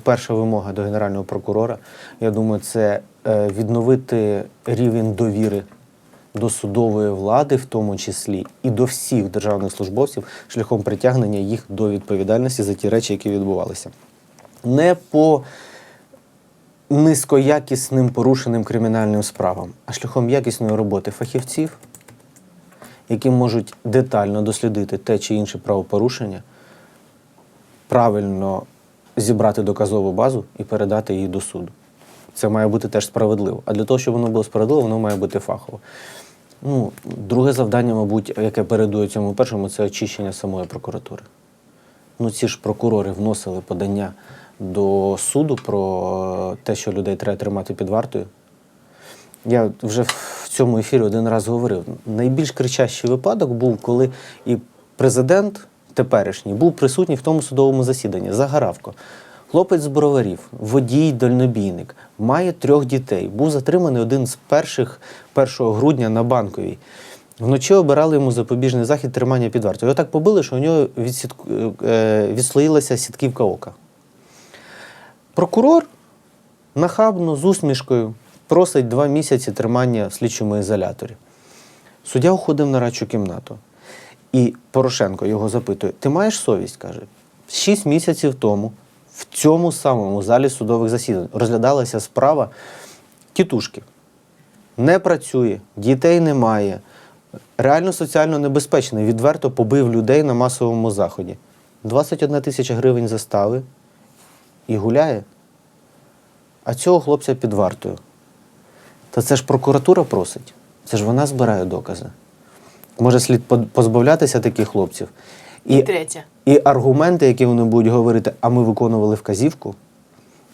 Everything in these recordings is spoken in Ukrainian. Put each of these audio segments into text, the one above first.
перша вимога до генерального прокурора, я думаю, це е, відновити рівень довіри до судової влади, в тому числі, і до всіх державних службовців шляхом притягнення їх до відповідальності за ті речі, які відбувалися. Не по низькоякісним порушеним кримінальним справам, а шляхом якісної роботи фахівців, які можуть детально дослідити те чи інше правопорушення, правильно зібрати доказову базу і передати її до суду. Це має бути теж справедливо. А для того, щоб воно було справедливо, воно має бути фахово. Ну, друге завдання, мабуть, яке передує цьому першому, це очищення самої прокуратури. Ну, ці ж прокурори вносили подання до суду про те, що людей треба тримати під вартою. Я вже в цьому ефірі один раз говорив. Найбільш кричащий випадок був, коли і президент теперішній був присутній в тому судовому засіданні. Загаравко. Хлопець з броварів, водій, дальнобійник, має трьох дітей. Був затриманий один з перших 1 грудня на банковій. Вночі обирали йому запобіжний захід тримання під вартою. Його так побили, що у нього відсітку, е, відслоїлася сітківка ока. Прокурор нахабно з усмішкою просить два місяці тримання в слідчому ізоляторі. Суддя уходив на радчу кімнату. І Порошенко його запитує: Ти маєш совість? каже. Шість місяців тому в цьому самому залі судових засідань розглядалася справа тітушки. Не працює, дітей немає. Реально соціально небезпечний, відверто побив людей на масовому заході. 21 тисяча гривень застави і гуляє. А цього хлопця під вартою. Та це ж прокуратура просить. Це ж вона збирає докази. Може, слід позбавлятися таких хлопців. І третє. і аргументи, які вони будуть говорити, а ми виконували вказівку,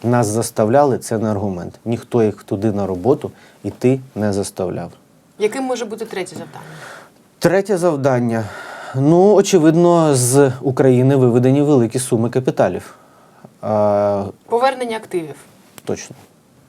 нас заставляли, це не аргумент. Ніхто їх туди на роботу йти не заставляв. Яким може бути третє завдання? Третє завдання. Ну, очевидно, з України виведені великі суми капіталів. А, Повернення активів. точно.